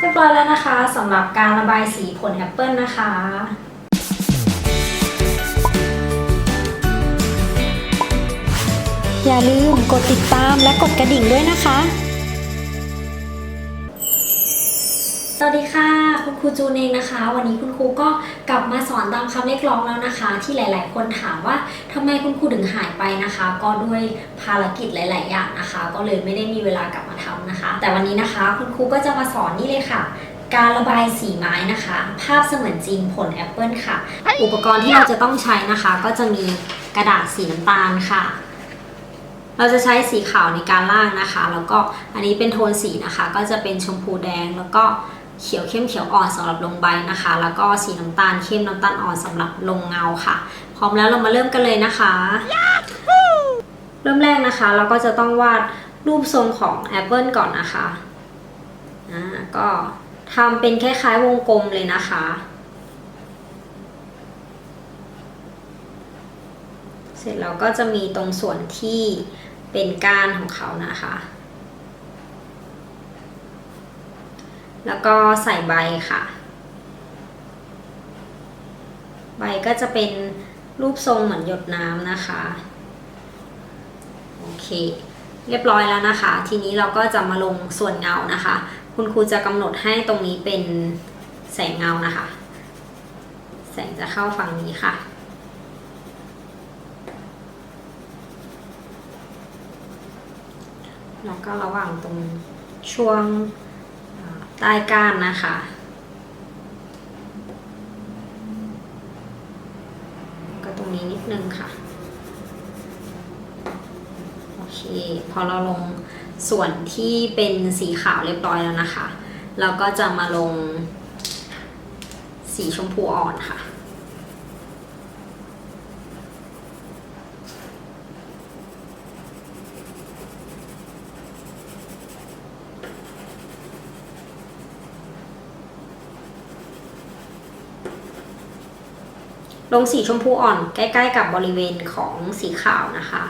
เรียบร้อยแล้วนะคะสำหรับการระบายสีผลแอปเปิลนะคะอย่าลืมกดติดตามและกดกระดิ่งด้วยนะคะ สวัสดีค่ะ คุณครูจูนเองนะคะ วันนี้คุณครูก็กลับมาสอนตามคำเรียกร้องแล้วนะคะ ที่หลาย ๆ คนถามว่าทำไมคุณครูถึงหายไปนะคะ ก็ด้วยภารกิจหลาย ๆ อย่างนะคะ ก็เลยไม่ได้มีเวลากลับมาทำนะคะ แต่วันนี้นะคะ คุณครูก็จะมาสอนนี่เลยค่ะ การระบายสีไม้นะคะ ภาพเสมือนจริงผลแอปเปิลค่ะ อุปกรณ์ที่เราจะต้องใช้นะคะ ก็จะมีกระดาษสีน้ำตาลค่ะเราจะใช้สีขาวในการล่างนะคะ แล้วก็อันนี้เป็นโทนสีนะคะ ก็จะเป็นชมพูแดงแล้วก็ เขียวเข้มเขียวอ่อนสำหรับลงใบนะคะ แล้วก็สีน้ำตาลเข้มน้ำตาลอ่อนสำหรับลงเงาค่ะ พร้อมแล้วเรามาเริ่มกันเลยนะคะ เริ่มแรกนะคะ เราก็จะต้องวาดรูปทรงของแอปเปิลก่อนนะคะอ่าก็ทำเป็นคล้ายๆวงกลมเลยนะคะ เสร็จแล้วก็จะมีตรงส่วนที่เป็นก้านของเขานะคะ แล้วก็ใส่ใบค่ะ ใบก็จะเป็นรูปทรงเหมือนหยดน้ำนะคะ โอเค เรียบร้อยแล้วนะคะ ทีนี้เราก็จะมาลงส่วนเงานะคะ คุณครูจะกำหนดให้ตรงนี้เป็นแสงเงานะคะ แสงจะเข้าฝั่งนี้ค่ะแล้วก็ระหว่างตรงช่วง ใต้ก้านนะคะ ก็ตรงนี้นิดนึงค่ะ โอเค พอเราลงส่วนที่เป็นสีขาวเรียบร้อยแล้วนะคะ เราก็จะมาลงสีชมพูอ่อนค่ะ ลงสีชมพูอ่อนใกล้ ๆ กับบริเวณของสีขาวนะคะ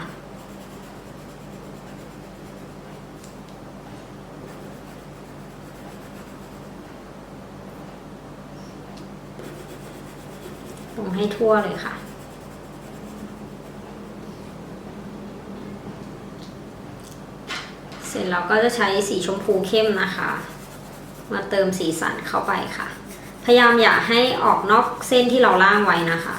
ลงให้ทั่วเลยค่ะ เสร็จแล้วก็จะใช้สีชมพูเข้มนะคะ มาเติมสีสันเข้าไปค่ะ ยายามอย่าให้ออกนอกเส้นที่เราล่างไว้นะคะ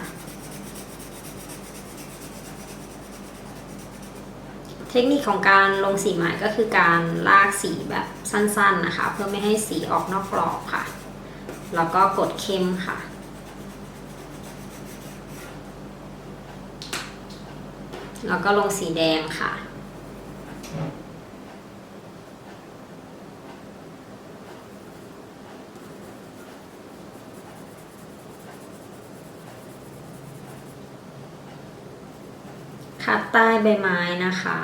เทคนิคของการลงสีไม้ก็คือการลากสีแบบสั้นๆนะคะ เพื่อไม่ให้สีออกนอกกรอบค่ะ แล้วก็กดเข้มค่ะแล้วก็ลงสีแดงค่ะัดใต้ใบไม้นะคะ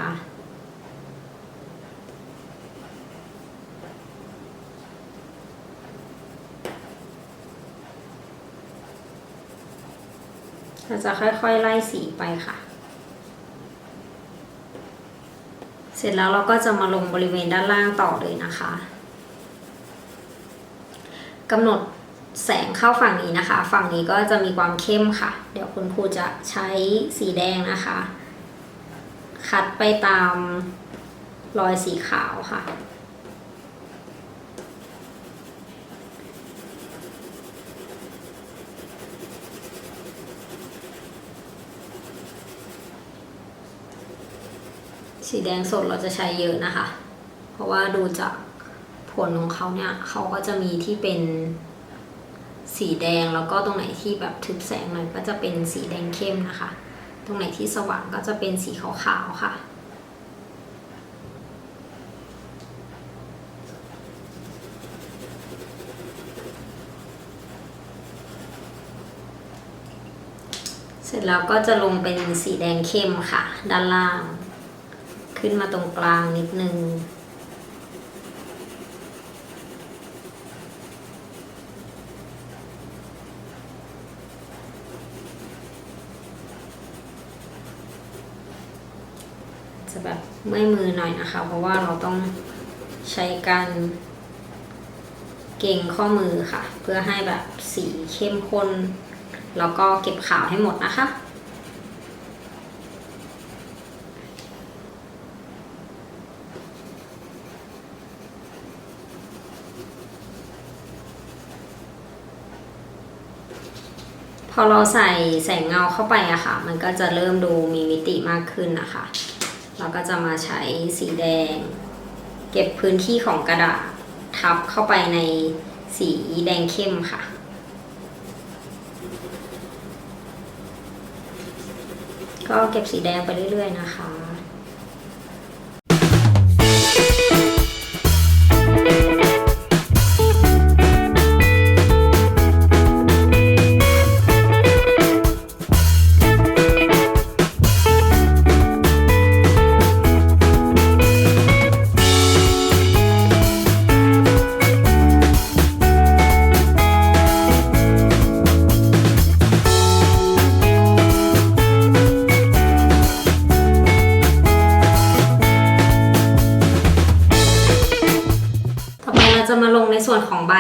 เราจะค่อยๆไล่สีไปค่ะ เสร็จแล้วเราก็จะมาลงบริเวณด้านล่างต่อเลยนะคะกำหนดแสงเข้าฝั่งนี้นะคะ ฝั่งนี้ก็จะมีความเข้มค่ะ เดี๋ยวคุณครูจะใช้สีแดงนะคะ คัดไปตามรอยสีขาวค่ะ สีแดงสดเราจะใช้เยอะนะคะ เพราะว่าดูจากผลของเขาเนี่ยเขาก็จะมีที่เป็นสีแดงแล้วก็ตรงไหนที่แบบทึบแสงหน่อยก็จะเป็นสีแดงเข้มนะคะ ตรงไหนที่สว่างก็จะเป็นสีขาวๆค่ะ เสร็จแล้วก็จะลงเป็นสีแดงเข้มค่ะ ด้านล่าง ขึ้นมาตรงกลางนิดนึง จะแบบเมื่อยมือหน่อยนะคะ เพราะว่าเราต้องใช้การเก่งข้อมือค่ะ เพื่อให้แบบสีเข้มข้น แล้วก็เก็บขาวให้หมดนะคะพอเราใส่แสงเงาเข้าไปอะค่ะ มันก็จะเริ่มดูมีมิติมากขึ้นนะคะ เราก็จะมาใช้สีแดง เก็บพื้นที่ของกระดาษทับเข้าไปในสีแดงเข้มค่ะ ก็เก็บสีแดงไปเรื่อย ๆ นะคะ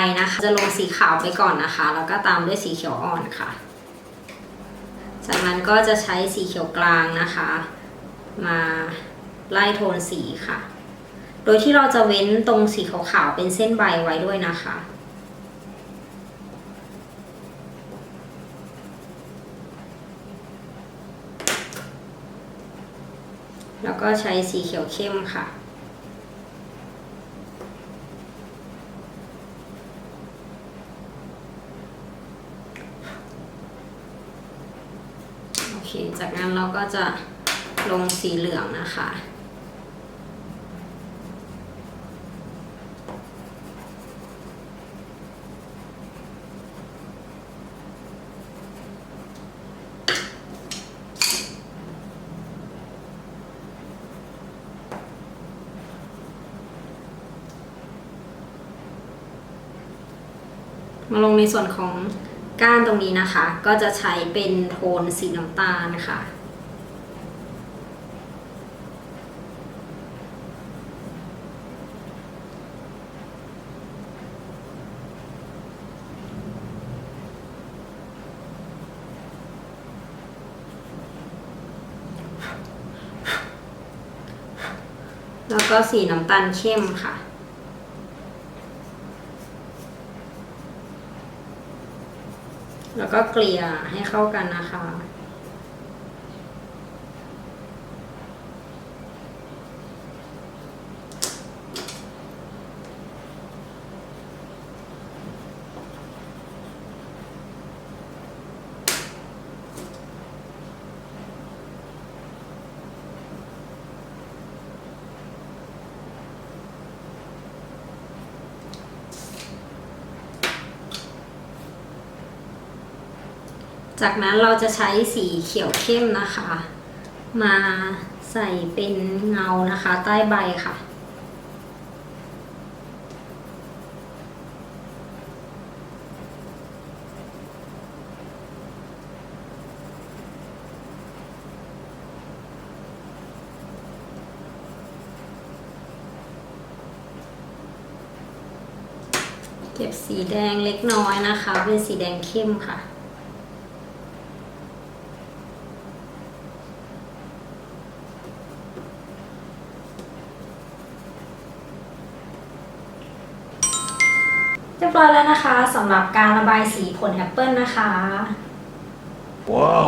นของใบนะคะ จะลงสีขาวไปก่อนนะคะ แล้วก็ตามด้วยสีเขียวอ่อนค่ะ จากนั้นก็จะใช้สีเขียวกลางนะคะ มาไล่โทนสีค่ะ โดยที่เราจะเว้นตรงสีขาวๆเป็นเส้นใบไว้ด้วยนะคะแล้วก็ใช้สีเขียวเข้มค่ะ โอ เค จากนั้นเราก็จะลงสีเหลืองนะคะ มาลงในส่วนของ ก้านตรงนี้นะคะ ก็จะใช้เป็นโทนสีน้ำตาลค่ะแล้วก็สีน้ำตาลเข้มค่ะ แล้วก็เกลี่ยให้เข้ากันนะคะ จากนั้นเราจะใช้สีเขียวเข้มนะคะ มาใส่เป็นเงานะคะ ใต้ใบค่ะ เก็บสีแดงเล็กน้อยนะคะ เป็นสีแดงเข้มค่ะ เรียบร้อยแล้วนะคะสำหรับการระบายสีผลแอปเปิลนะคะ ว้าว